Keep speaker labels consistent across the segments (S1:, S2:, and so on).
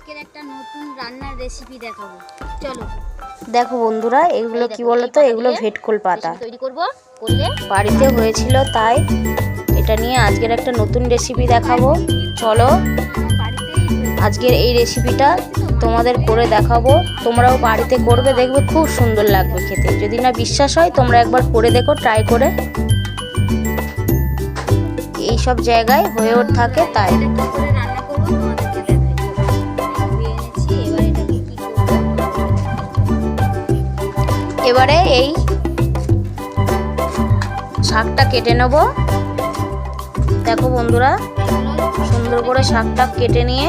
S1: আজকের একটা নতুন রান্নার রেসিপি দেখাবো। চলো।
S2: দেখো বন্ধুরা এগুলো কি
S1: দেখো,
S2: বলো তো এগুলো ভেটকোল পাতা।
S1: তৈরি করব করলে
S2: বাড়িতে হয়েছিল তাই। এটা নিয়ে আজকের একটা নতুন রেসিপি দেখাবো। চলো। আজকের এই রেসিপিটা তোমাদের করে দেখাবো। তোমরাও বাড়িতে করবে দেখবে খুব সুন্দর লাগবে খেতে। যদি না বিশ্বাস হয় তোমরা একবার করে দেখো ট্রাই করে। এই সব জায়গায় হয়ে ওঠ থাকে তাই।
S1: এবারে
S2: এই শাকটা কেটে নেব। দেখো বন্ধুরা সুন্দর করে শাকটা কেটে নিয়ে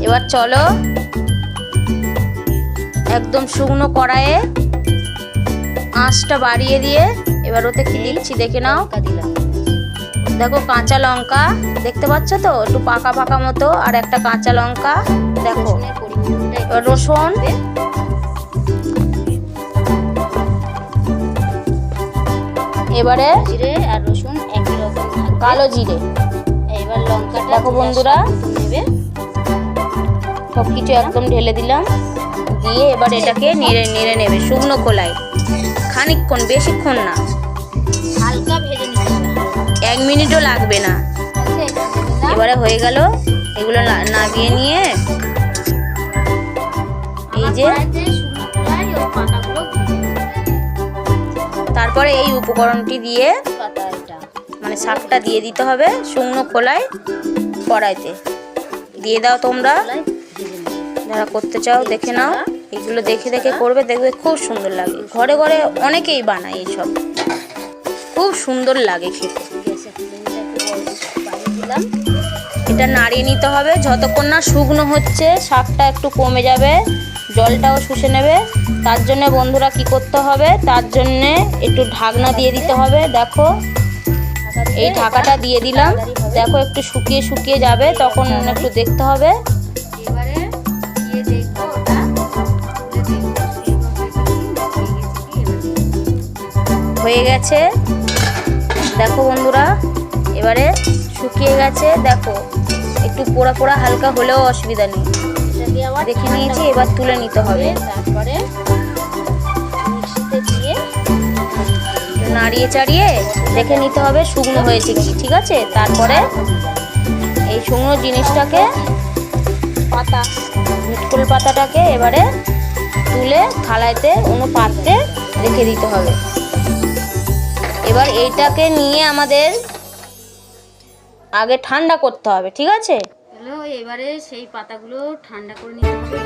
S1: এবারে
S2: চলো একদম শুকনো কড়াইয়ে আঁচটা বাড়িয়ে দিয়ে এবার ওতে কি দিচ্ছি দেখে নাও।
S1: দিলাম।
S2: দেখো কাঁচা লঙ্কা দেখতে পাচ্ছ তো? একটু পাকা পাকা মতো আর একটা কাঁচা লঙ্কা দেখো। রসুন। এবারে
S1: জিরে আর রসুন একই রকম
S2: কালো জিরে।
S1: এবার লঙ্কাটা
S2: দেখো বন্ধুরা।
S1: নেবে।
S2: সব কিছু একদম ঢেলে দিলাম। দিয়ে এবার এটাকে নেড়ে নেড়ে নেবে। শুকনো খোলায়। খানিকক্ষণ বেশিক্ষণ না। এক মিনিটও লাগবে না। এবারে হয়ে গেল। এগুলো না- নামিয়ে নিয়ে এই যে তারপরে এই উপকরণটি দিয়ে মানে শাকটা দিয়ে দিতে হবে শুকনো খোলায় কড়াইতে। দিয়ে দাও তোমরা। যারা করতে চাও দেখে নাও। এগুলো দেখে দেখে করবে, দেখবে খুব সুন্দর লাগে। ঘরে ঘরে অনেকেই বানায় এইসব খুব সুন্দর লাগে খেতে।
S1: দিলাম।
S2: এটা নাড়িয়ে নিতে হবে। যতক্ষণ না শুকনো হচ্ছে শাকটা একটু কমে যাবে জলটাও শুষে নেবে। তার জন্য বন্ধুরা কি করতে হবে? তার জন্যে একটু ঢাকনা দিয়ে দিতে হবে। দেখো এই ঢাকাটা দিয়ে দিলাম। দেখো একটু শুকিয়ে শুকিয়ে যাবে। তখন একটু দেখতে হবে।
S1: হয়ে গেছে।
S2: দেখো বন্ধুরা এবারে শুকিয়ে গেছে দেখো। একটু পোড়া পোড়া হালকা হলেও অসুবিধা নেই। দেখে নিয়েছি এবার তুলে নিতে হবে।
S1: তারপরে দিয়ে
S2: নাড়িয়ে চাড়িয়ে দেখে নিতে হবে শুকনো হয়েছে কি ঠিক আছে? তারপরে এই শুকনো জিনিসটাকে
S1: পাতা
S2: মিটকুল পাতাটাকে এবারে তুলে থালাইতে অন্য পাত্রে রেখে দিতে হবে। এবার এইটাকে নিয়ে আমাদের আগে ঠান্ডা করতে হবে, ঠিক আছে?
S1: এবারে সেই পাতাগুলো ঠান্ডা করে নিতে হবে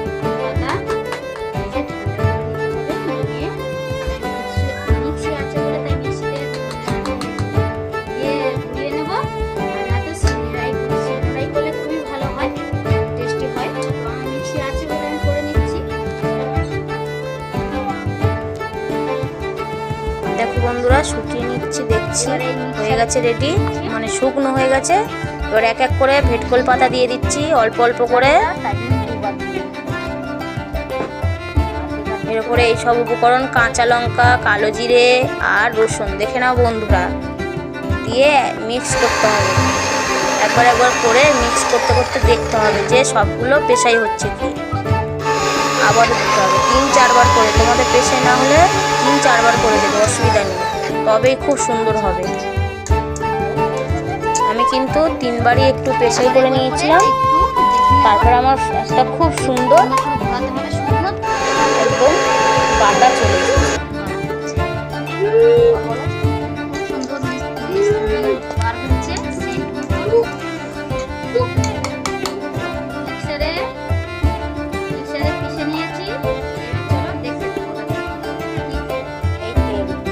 S2: বন্ধুরা, শুকিয়ে নিচ্ছি, দেখছি। হয়ে গেছে রেডি মানে শুকনো হয়ে গেছে। এবার এক এক করে ভেটকল পাতা দিয়ে দিচ্ছি, অল্প অল্প করে। এর এই সব উপকরণ, কাঁচা লঙ্কা, কালো জিরে আর রসুন। দেখে নাও বন্ধুরা, দিয়ে মিক্স করতে হবে। একবার একবার করে মিক্স করতে করতে দেখতে হবে যে সবগুলো পেশাই হচ্ছে কি। আবার দিতে হবে, তিন চারবার করে। তোমাদের পেশাই না হলে তিন চারবার করে দেবে, অসুবিধা নেই। তবেই খুব সুন্দর হবে। কিন্তু তিনবারই একটু পেশাই করে নিয়েছিলাম। তারপর আমার একটা খুব সুন্দর। একদম বাটা চলে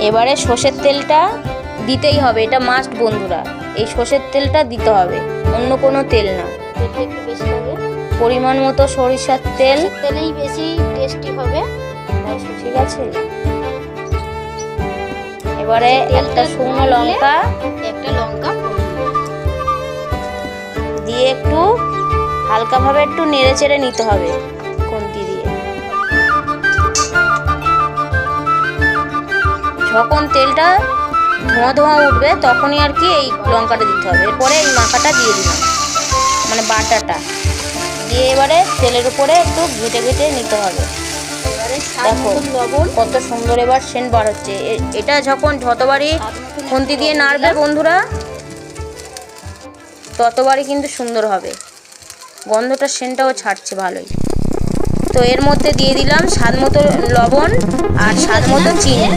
S1: এবারে
S2: সর্ষের তেলটা দিতেই হবে, এটা মাস্ট বন্ধুরা। এই সর্ষের তেলটা দিতে হবে অন্য কোনো তেল না।
S1: তেলটা একটু বেশি লাগে।
S2: পরিমাণ মতো সরিষার তেল।
S1: তেলেই বেশি টেস্টি হবে।
S2: ঠিক আছে। এবারে একটা শুকনো লঙ্কা।
S1: একটা লঙ্কা।
S2: দিয়ে একটু হালকাভাবে একটু নেড়ে চেড়ে নিতে হবে খুন্তি দিয়ে। যখন তেলটা ধোঁয়া ধোঁয়া উঠবে তখনই আর কি এই লঙ্কাটা দিতে হবে। এরপরে এই মাখাটা দিয়ে দিলাম মানে বাটাটা। দিয়ে এবারে তেলের উপরে একটু ঘেটে ঘেটে নিতে হবে। দেখো
S1: লবণ।
S2: কত সুন্দর এবার সেন্ট বার হচ্ছে এটা যখন যতবারই খুন্তি দিয়ে নাড়বে বন্ধুরা ততবারই কিন্তু সুন্দর হবে। গন্ধটা সেন্টটাও ছাড়ছে ভালোই। তো এর মধ্যে দিয়ে দিলাম স্বাদ মতো লবণ আর স্বাদ মতো চিনি।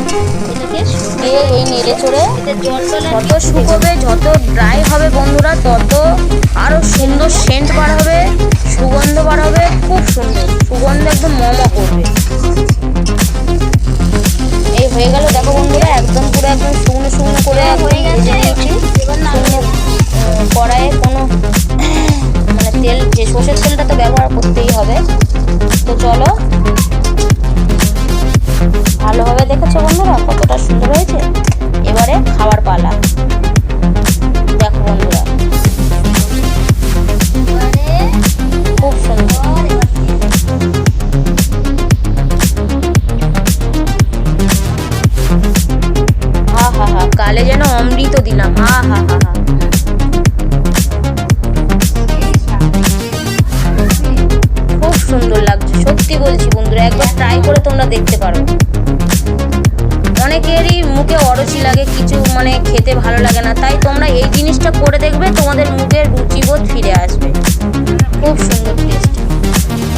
S1: এটাকে
S2: এই নেড়ে চড়ে যত শুকোবে যত ড্রাই হবে বন্ধুরা তত আরও সুন্দর সেন্ট বার হবে সুগন্ধ বার হবে খুব সুন্দর। সুগন্ধ একদম মম করবে। এই হয়ে গেল দেখো বন্ধুরা একদম পুরো একদম শুকনো শুকনো করে
S1: হয়ে গেছে
S2: কড়াইয়ে কোনো মানে তেল যে সর্ষের তেলটা তো ব্যবহার করতেই হবে। তো চলো ভালোভাবে দেখেছ বন্ধুরা? সুন্দর হয়েছে এবারে খাবার পালা। দেখো খুব সুন্দর। হা হা হা, কালে যেন অমৃত দিলাম। হা হা হা হা। খুব সুন্দর লাগছে। সত্যি বলছি বন্ধুরা, একবার ট্রাই করে তোমরা দেখতে পারো। অনেকেরই মুখে অরুচি লাগে, কিছু মানে খেতে ভালো লাগে না। তাই তোমরা এই জিনিসটা করে দেখবে, তোমাদের মুখে রুচিবোধ ফিরে আসবে। খুব সুন্দর টেস্ট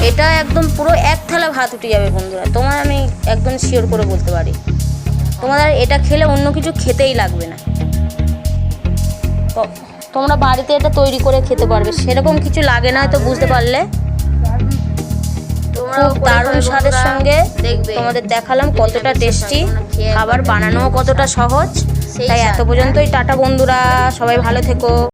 S2: এটা একদম পুরো এক থালা ভাত উঠে যাবে বন্ধুরা। তোমার আমি একদম শিওর করে বলতে পারি। তোমাদের এটা খেলে অন্য কিছু খেতেই লাগবে না। তোমরা বাড়িতে এটা তৈরি করে খেতে পারবে। সেরকম কিছু লাগে না হয়তো বুঝতে পারলে। খুব দারুণ স্বাদের সঙ্গে তোমাদের দেখালাম কতটা টেস্টি খাবার বানানোও কতটা সহজ তাই এত। পর্যন্তই, টাটা বন্ধুরা, সবাই ভালো থেকো